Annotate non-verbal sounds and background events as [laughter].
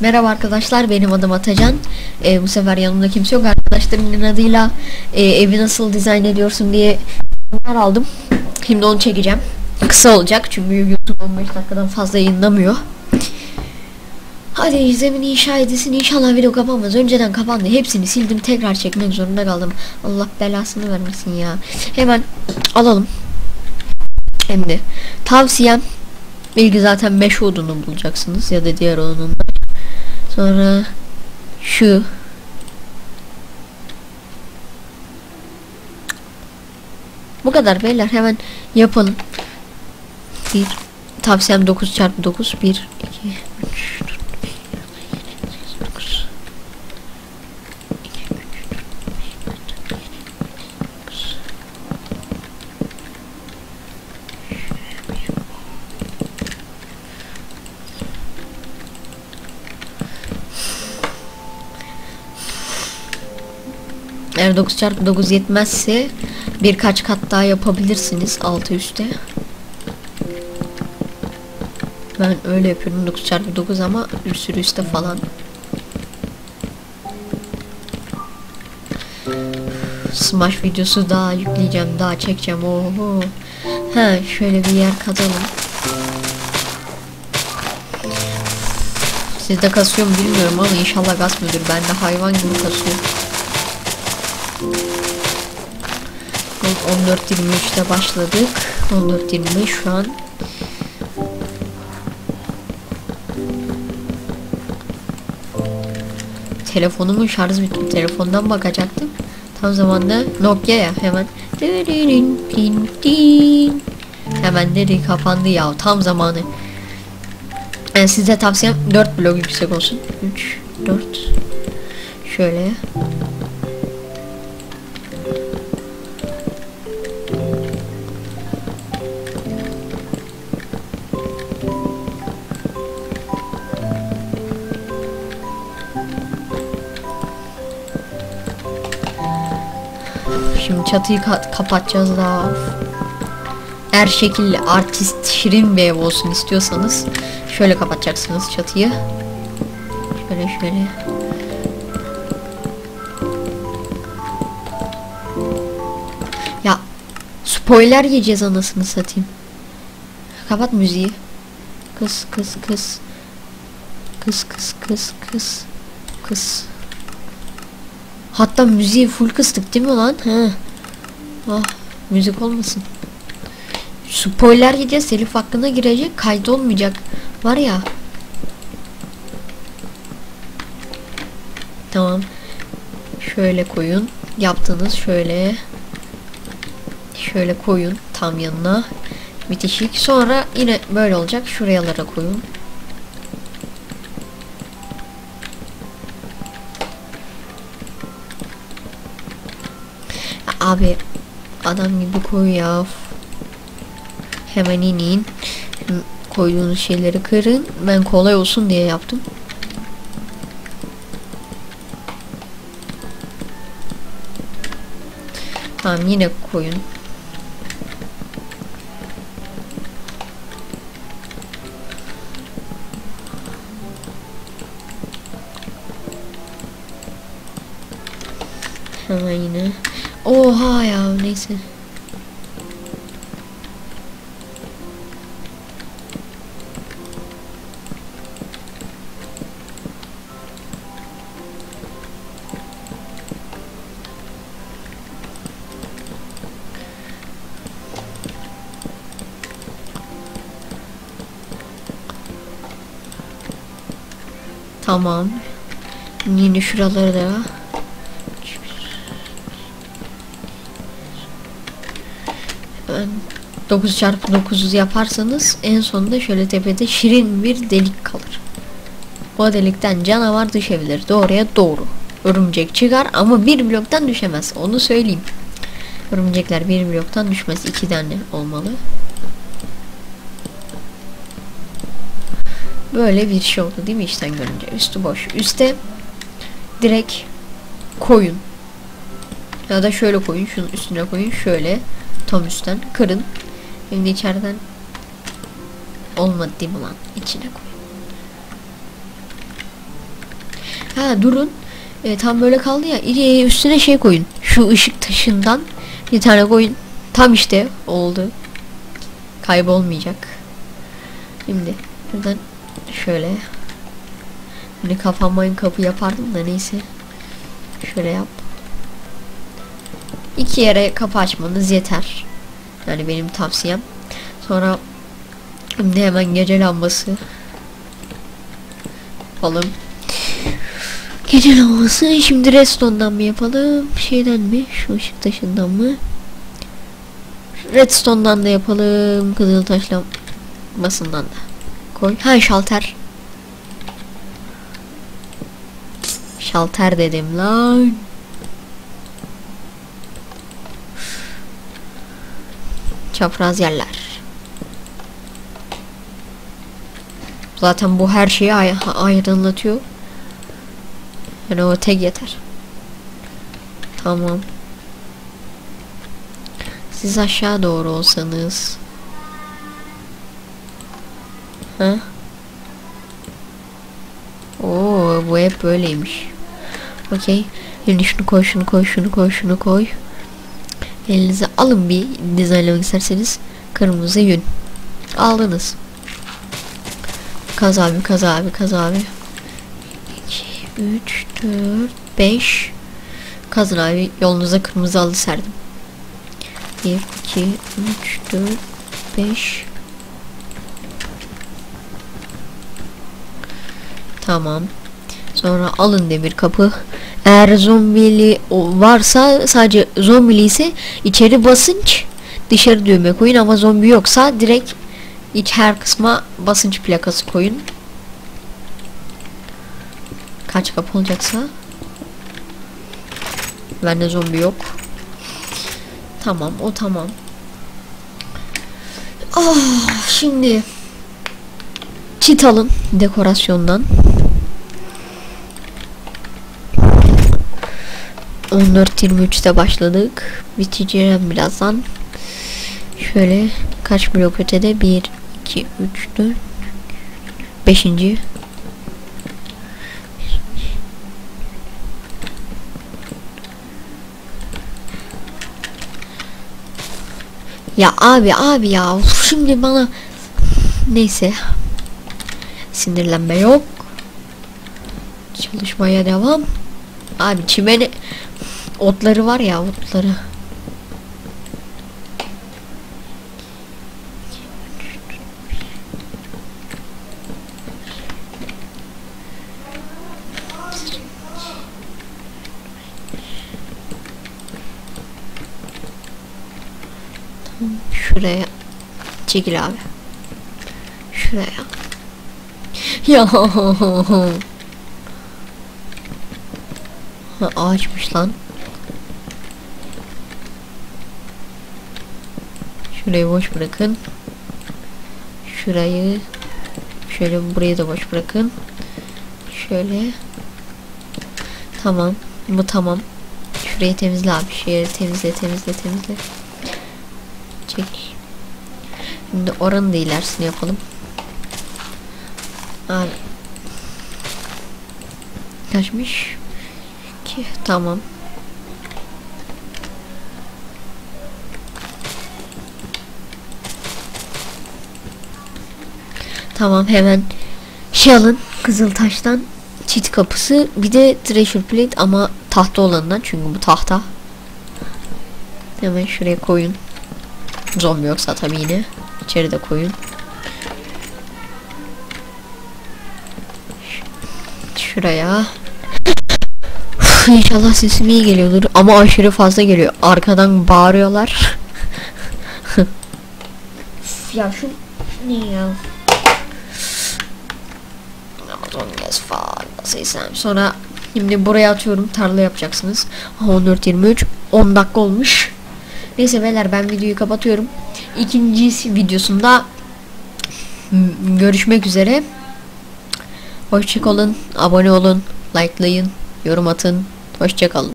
Merhaba arkadaşlar benim adım Atacan. Ee, bu sefer yanımda kimse yok. Arkadaşlarımın adıyla e, evi nasıl dizayn ediyorsun diye yorumlar aldım. Şimdi onu çekeceğim. Kısa olacak çünkü YouTube 15 dakikadan fazla yayınlamıyor. Hadi zemin inşa edilsin inşallah video kapanmaz. Önceden kapandı. Hepsini sildim tekrar çekmek zorunda kaldım. Allah belasını vermesin ya. Hemen alalım. Şimdi tavsiyem bilgi zaten 5 odunu bulacaksınız ya da diğer odunun. Sonra şu Bu kadar beyler hemen yapalım. Bir tavsiyem 9 çarpı 9 1 2 3 4 5 9 Eğer 9 çarpı 9 yetmezse birkaç kat daha yapabilirsiniz altı üstte. Ben öyle yapıyorum 9 çarpı 9 ama bir sürü üstte falan. Smash videosu daha yükleyeceğim daha çekeceğim oho. Ha şöyle bir yer kazalım. Sizde kasıyor mu bilmiyorum ama inşallah kasmıyordur. Bende hayvan gibi kasıyor. 14.23'te başladık. 14.25 şu an. Telefonumun şarjı bitti. Telefondan bakacaktım. Tam zamanda Nokia ya hemen. Hemen dedi kapandı ya tam zamanı. Yani size tavsiyem 4 blok yüksek olsun. 3 4 şöyle çatıyı ka- kapatacağız daha. Eğer şekilli artist şirin bir ev olsun istiyorsanız şöyle kapatacaksınız çatıyı. Şöyle şöyle. Ya spoiler yiyeceğiz anasını satayım. Kapat müziği. Kız kız kız. Kız kız kız kız. Kız. Hatta müziği full kıstık değil mi lan? He. Ah müzik olmasın. Spoiler yiyeceğiz. Telif hakkına girecek. Kayıt olmayacak. Var ya. Tamam. Şöyle koyun. Yaptınız şöyle. Şöyle koyun tam yanına. Bitişik. Sonra yine böyle olacak. Şurayalara koyun. Abi adam gibi koy ya. Hemen inin. Koyduğunuz şeyleri kırın. Ben kolay olsun diye yaptım. Tamam yine koyun. Hemen yine. Oha ya neyse. Tamam. Yine şuraları da 9 çarpı 9'u yaparsanız en sonunda şöyle tepede şirin bir delik kalır. O delikten canavar düşebilir. Doğruya doğru. Örümcek çıkar ama bir bloktan düşemez. Onu söyleyeyim. Örümcekler bir bloktan düşmez. iki tane olmalı. Böyle bir şey oldu değil mi işten görünce? Üstü boş. Üste direkt koyun. Ya da şöyle koyun. Şunun üstüne koyun. Şöyle tam üstten kırın. Şimdi içeriden olmadı değil mi lan? İçine koy. Ha durun. E, tam böyle kaldı ya. İyi, üstüne şey koyun. Şu ışık taşından bir tane koyun. Tam işte oldu. Kaybolmayacak. Şimdi buradan şöyle. Şimdi kapanmayın kapı yapardım da neyse. Şöyle yap. İki yere kapı açmanız yeter. Yani benim tavsiyem. Sonra şimdi hemen gece lambası yapalım. Gece lambası şimdi redstone'dan mı yapalım? Şeyden mi? Şu ışık taşından mı? Redstone'dan da yapalım. Kızıltaş lambasından da. Koy. Ha şalter. Şalter dedim lan. Çapraz yerler. Zaten bu her şeyi ay aydınlatıyor. Yani o tek yeter. Tamam. Siz aşağı doğru olsanız. Ha? Oo, bu hep böyleymiş. Okey. Şimdi şunu koy, şunu koy, şunu koy, şunu koy. Elinize alın bir dizaynlamak isterseniz. Kırmızı yün. Aldınız. Kaz abi, kaz abi, kaz abi. 2, 3, 4, 5. Kazın abi. Yolunuza kırmızı alı serdim. 1, 2, 3, 4, 5. Tamam. Sonra alın demir kapı. Eğer zombili varsa sadece zombili ise içeri basınç dışarı düğme koyun ama zombi yoksa direkt iç her kısma basınç plakası koyun. Kaç kapı olacaksa. Bende zombi yok. Tamam o tamam. Ah şimdi çit alın dekorasyondan. 14.23'te başladık. Biteceğim birazdan. Şöyle kaç blok ötede? 1, 2, 3, 4, 5. Ya abi abi ya şimdi bana neyse sinirlenme yok çalışmaya devam abi çimeni otları var ya otları Şuraya çekil abi. Şuraya. [laughs] Ya. Ha, ağaçmış lan. Şurayı boş bırakın. Şurayı şöyle burayı da boş bırakın. Şöyle. Tamam. Bu tamam. Şurayı temizle abi. Şurayı temizle temizle temizle. Çek. Şimdi oranın da ilerisini yapalım. Abi. Kaçmış? Ki tamam. Tamam hemen şey alın Kızıltaş'tan çit kapısı bir de treasure plate ama tahta olanından çünkü bu tahta. Hemen şuraya koyun. Zombi yoksa tabii yine. İçeri de koyun. Şuraya. Uf, İnşallah sesim iyi geliyordur ama aşırı fazla geliyor. Arkadan bağırıyorlar. [laughs] ya şu ne ya? Gas falan Sonra şimdi buraya atıyorum tarla yapacaksınız. 14.23 10 dakika olmuş. Neyse beyler ben videoyu kapatıyorum. İkinci videosunda görüşmek üzere. Hoşçakalın, abone olun, likelayın, yorum atın. Hoşçakalın.